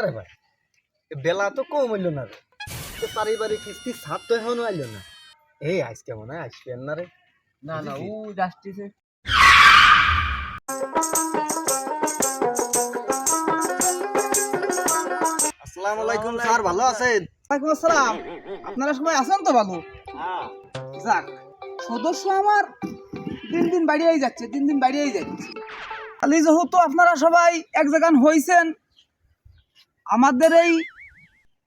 আরে ভাই বেলা তো কম হইল না রে। পারিবারিক কিস্তি সাত তো এখনও আইলো না। এই আজকে মনে হয় আসবেন না রে। না না ও আসসালামু আলাইকুম স্যার ভালো আছেন? ওয়ালাইকুম আসসালাম। আপনারা সবাই আছেন তো ভালো? যাক সদস্য আমার দিন দিন বাড়িয়েই যাচ্ছে দিন দিন বাড়িয়েই যাচ্ছে। খালি যেহেতু আপনারা সবাই এক জায়গান হইছেন আমাদের এই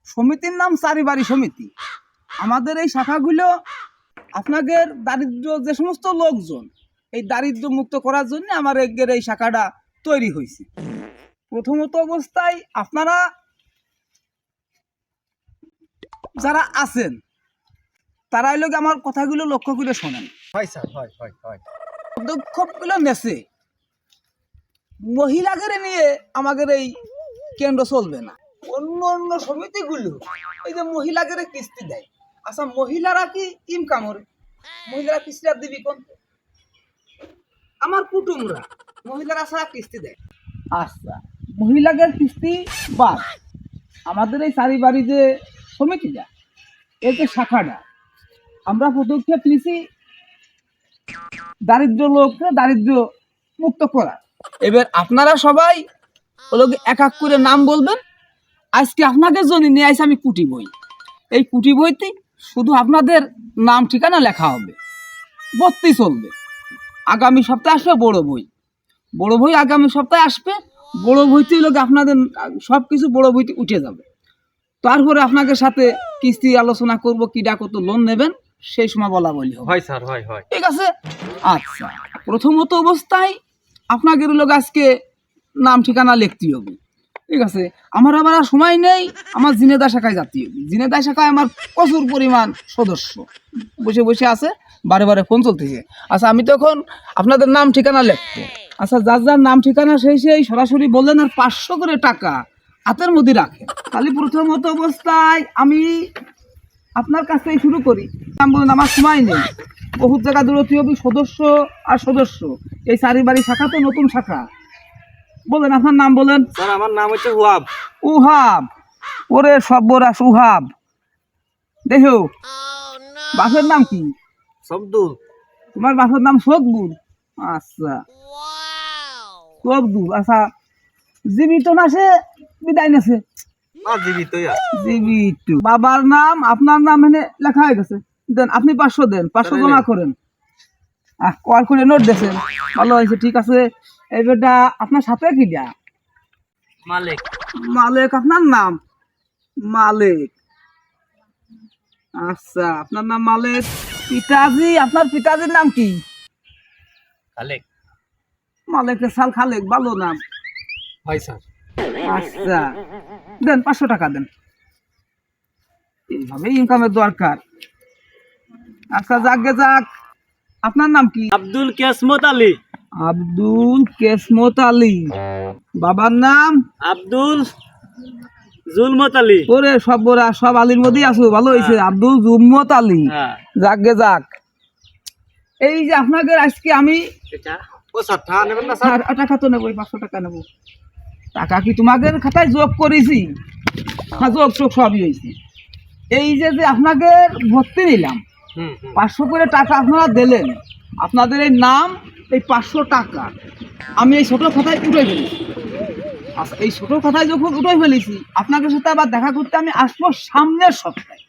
সমিতির নাম চারিবাড়ি সমিতি। আমাদের এই শাখাগুলো আপনাদের দারিদ্র যে সমস্ত লোকজন এই দারিদ্র মুক্ত করার জন্য আমার এগের এই শাখাটা তৈরি হয়েছে। প্রথমত অবস্থায় আপনারা যারা আছেন তারা গিয়ে আমার কথাগুলো লক্ষ্য করে শোনেন। হয় স্যার হয় হয় হয়। পদক্ষেপগুলো নেছে। মহিলাদের নিয়ে আমাদের এই কেন্দ্র চলবে না। অন্য অন্য সমিতিগুলো এই যে মহিলাদের কিস্তি দেয়। আচ্ছা মহিলারা কি ইনকাম করে মহিলারা কিস্তি আর দিবি কোন আমার কুটুমরা মহিলারা ছাড়া কিস্তি দেয়। আচ্ছা মহিলাদের কিস্তি বাদ। আমাদের এই চারিবাড়ি যে সমিতিটা এর যে শাখাটা আমরা পদক্ষেপ নিছি দারিদ্র লোককে দারিদ্র মুক্ত করা এবার আপনারা সবাই হলো এক এক করে নাম বলবেন। আজকে আপনাদের জন্য নিয়ে আসি আমি কুটি বই। এই কুটি বইতে শুধু আপনাদের নাম ঠিকানা লেখা হবে। বত্তি চলবে। আগামী সপ্তাহে আসবে বড় বই। বড় বই আগামী সপ্তাহে আসবে। বড় বইতে গিয়ে আপনাদের সব কিছু বড় বইতে উঠে যাবে। তারপরে আপনাদের সাথে কিস্তি আলোচনা করব কিডা কত লোন নেবেন সেই সময় বলা বলি হয় স্যার হয় হয়। ঠিক আছে? আচ্ছা। প্রথমত অবস্থায় আপনাদের লোক আজকে নাম, ঠিকানা লিখতে হবে। ঠিক আছে? আমার আবার আর সময় নেই, আমার জিনেদা শাখায় যেতে হবে। জিনেদা শাখায় আমার প্রচুর পরিমাণ সদস্য। বসে বসে আছে, বারে বারে ফোন চলতেছে। আচ্ছা আমি তখন আপনাদের নাম, ঠিকানা লিখব। আচ্ছা যার যার নাম, ঠিকানা সেই সেই সরাসরি বললেন আর পাঁচশো করে টাকা হাতের মধ্যে রাখেন খালি প্রথমত অবস্থায় আমি আপনার কাছ থেকে শুরু করি। নাম বলেন, আমার সময় নেই। বহুত জায়গা দূরত্ব হবে, সদস্য আর সদস্য। এই চারিবাড়ি শাখা তো নতুন শাখা। বলেন আপনার নাম বলেন। স্যার আমার নাম হচ্ছে হুয়াব উহাব। ওরে সব্যরাস উহাব। দেখো বাপের নাম কি? শব্দুল তোমার বাপের নাম সদবুর আচ্ছা। সবদুর আচ্ছা। জীবিত না সে বিদায় নেছে? জীবিত। বাবার নাম আপনার নাম এনে লেখা হয়ে গেছে। দেন আপনি পাঁচশো দেন পাঁচশো জমা করেন। আহ কল করে নোট দেন ভালো হয়েছে ঠিক আছে। এইবারটা আপনার সাথে কি দিয়া মালিক। মালিক আপনার নাম? মালিক। আচ্ছা আপনার নাম মালিক। পিতাজি আপনার পিতাজির নাম কি? খালেক। মালিকের সাল খালেক ভালো নাম। হয় স্যার। আচ্ছা দেন পাঁচশো টাকা দেন। এইভাবে ইনকামের দরকার। আচ্ছা যাকে যাক। আপনার নাম কি? আব্দুল কেসমত আলী। আব্দুল কেসমত আলী। বাবার নাম? আব্দুল জুলমত আলী। ওরে সব বড়া সব আলীর মধ্যেই আছো ভালো হয়েছে। আব্দুল জুম্মত আলী। হ্যাঁ। যাকে যাক। এই যে আপনাদের আজকে আমি টাকা তো নেব পাঁচশো টাকা নেব। টাকা কি তোমাদের খাতায় যোগ করেছি? হ্যাঁ যোগ যোগ সবই হয়েছে। এই যে যে আপনাদের ভর্তি নিলাম পাঁচশো করে টাকা আপনারা দিলেন। আপনাদের এই নাম এই পাঁচশো টাকা। আমি এই ছোটো খাতায় উঠে ফেলেছি। আচ্ছা এই ছোটো খাতায় যখন উঠে ফেলেছি আপনাদের সাথে আবার দেখা করতে আমি আসব সামনের সপ্তাহে।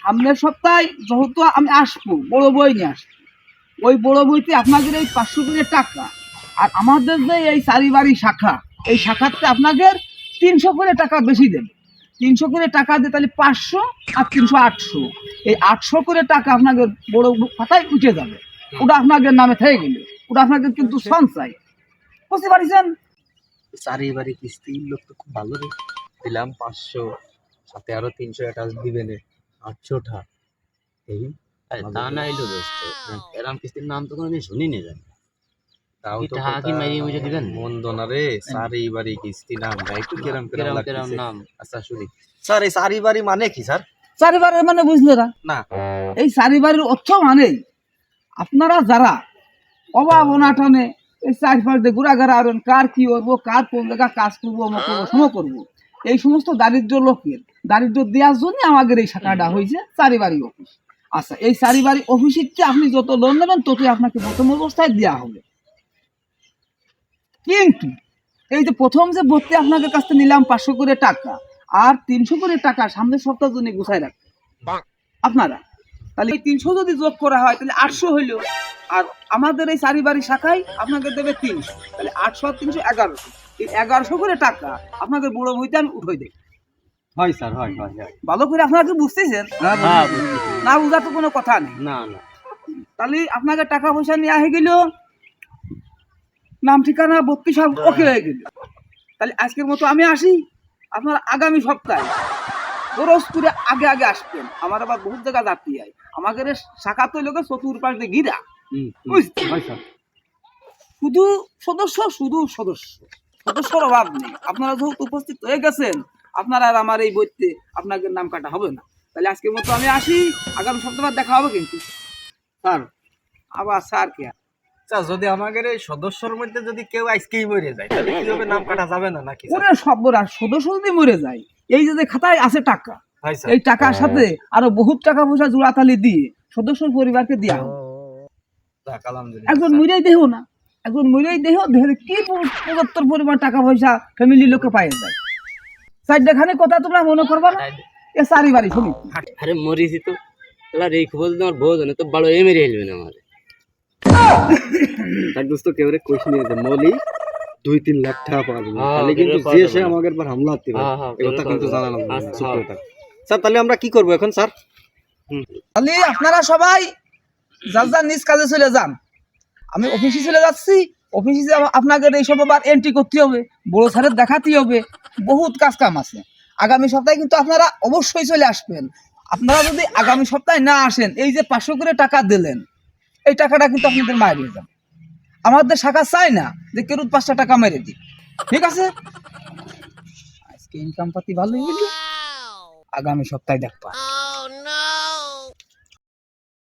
সামনের সপ্তাহে যেহেতু আমি আসব বড় বই নিয়ে আসব। ওই বড় বইতে আপনাদের এই পাঁচশো করে টাকা আর আমাদের যে এই চারিবাড়ি শাখা এই শাখাতে আপনাদের তিনশো করে টাকা বেশি দেবে। তিনশো করে টাকা দিয়ে তাহলে পাঁচশো আর তিনশো আটশো। এই আটশো করে টাকা আপনাদের বড় খাতায় উঠে যাবে। ওটা আপনাদের নামে থেকে গেলে। ওটা আপনাদের কিন্তু সঞ্চয়। বুঝতে পারছেন? চারিবারই কিস্তি লোক তো খুব ভালো রে। দিলাম পাঁচশো সাথে আরও তিনশো অ্যাটাচ দিবেন আটশোটা। এই তা না এলো দোস্ত। এরম কিস্তির নাম তো কোনোদিন শুনিনি জানি। তাও তো টাকা কি মুইরিয়ে দিবেন? মন্দ না রে চারিবারই কিস্তি নাম। একটু কেরাম কেরাম কেরাম কেরাম নাম। আচ্ছা শুনি। স্যার এই চারিবারই মানে কি স্যার? চারিবারের মানে বুঝলে না? না। এই চারিবারের অর্থ মানে আপনারা যারা অভাব অনাটনে এই চারপাশ দিয়ে ঘোরাঘাড়া আরন কার কি করব কার কোন জায়গা কাজ করব অমুক করব সম করব। এই সমস্ত দারিদ্র লোকের দারিদ্র দেওয়ার জন্য আমাদের এই শাখাটা হয়েছে চারিবাড়ি অফিস। আচ্ছা এই চারিবাড়ি অফিসের চেয়ে আপনি যত লোন নেবেন ততই আপনাকে প্রথম অবস্থায় দেওয়া হবে। কিন্তু এই যে প্রথম যে ভর্তি আপনাদের কাছ থেকে নিলাম পাঁচশো করে টাকা আর তিনশো করে টাকা সামনের সপ্তাহের জন্য গুছাই রাখবেন আপনারা তাহলে এই তিনশো যদি যোগ করা হয় তাহলে আটশো হইল। আর আমাদের এই চারিবাড়ি শাখায় আপনাকে দেবে তিনশো। তাহলে আটশো আর তিনশো এগারোশো। এই এগারোশো করে টাকা আপনাদের বুড়ো বইতে আমি উঠাই দেই হয় স্যার হয় হয় ভালো করে আপনারা কি বুঝতেছেন? না বুঝার তো কোনো কথা নেই। না না। তাহলে আপনাকে টাকা পয়সা নেওয়া হয়ে গেল। নাম ঠিকানা সব ওকে হয়ে গেল। তাহলে আজকের মতো আমি আসি। আপনারা আগামী সপ্তাহে খরচ করে আগে আগে আসবেন আমার আবার বহুত জায়গা যাত্রী হয় আমাদের শাখা তো লোকের বুঝতে হয় স্যার শুধু সদস্য শুধু সদস্য। সদস্যর অভাব নেই। আপনারা যেহেতু উপস্থিত হয়ে গেছেন আপনারা আর আমার এই বইতে আপনাদের নাম কাটা হবে না। তাহলে আজকের মতো আমি আসি। আগামী সপ্তাহে দেখা হবে কিন্তু। স্যার। আবার স্যার কে? স্যার যদি আমাদের এই সদস্যর মধ্যে যদি কেউ আজকেই মরে যায় তাহলে কি হবে নাম কাটা যাবে না নাকি? ওরে সর্বরাশ সদস্য যদি মরে যায় এই যে যে খাতায় আছে টাকা এই টাকার সাথে আরও বহুত টাকা পয়সা জোড়াতালি দিয়ে সদস্য পরিবারকে আলহামদুলিল্লাহ, একজন স্যার। দেহ না একজন মরেই দেহ দেহের কি পঁচাত্তর পরিমাণ টাকা পয়সা ফ্যামিলি লোকে পাইয়ে যায় চারটা খানে কথা তোমরা মনে করবা না? এ সারি বাড়ি শুনি। আরে মরিছি তো। এলা রে খবর যদি আমার বউ জানে তো বড় এ মেরে হেলবে না আমার। তার দোস্ত কেউ রে কোশ নিয়ে মলি দুই তিন লাখ টাকা পাওয়া যাবে হ্যাঁ, তাহলে কিন্তু যে যাবে সে না। আমাদের পর হামলা হতে পারে হ্যাঁ, হ্যাঁ, এই কথা কিন্তু পাওয়া জানা যাবে। লাগবে চুপ। করে থাক। স্যার তাহলে আমরা কি করব এখন স্যার তাহলে আপনারা সবাই যার যার নিজ কাজে চলে যান আমি অফিসে চলে যাচ্ছি অফিসে যে আপনাদের এইসব আবার এন্ট্রি করতে হবে বড় স্যারের দেখাতে হবে বহুত কাজ কাম আছে আগামী সপ্তাহে কিন্তু আপনারা অবশ্যই চলে আসবেন আপনারা যদি আগামী সপ্তাহে না আসেন এই যে পাঁচশো করে টাকা দিলেন এই টাকাটা কিন্তু আপনাদের মারিয়ে যাবে আমাদের শাখা চাই না যে কেউ পাঁচটা টাকা মেরে দিই ঠিক আছে? আজকে ইনকাম পাতি ভালোই আগামী সপ্তাহে দেখবা।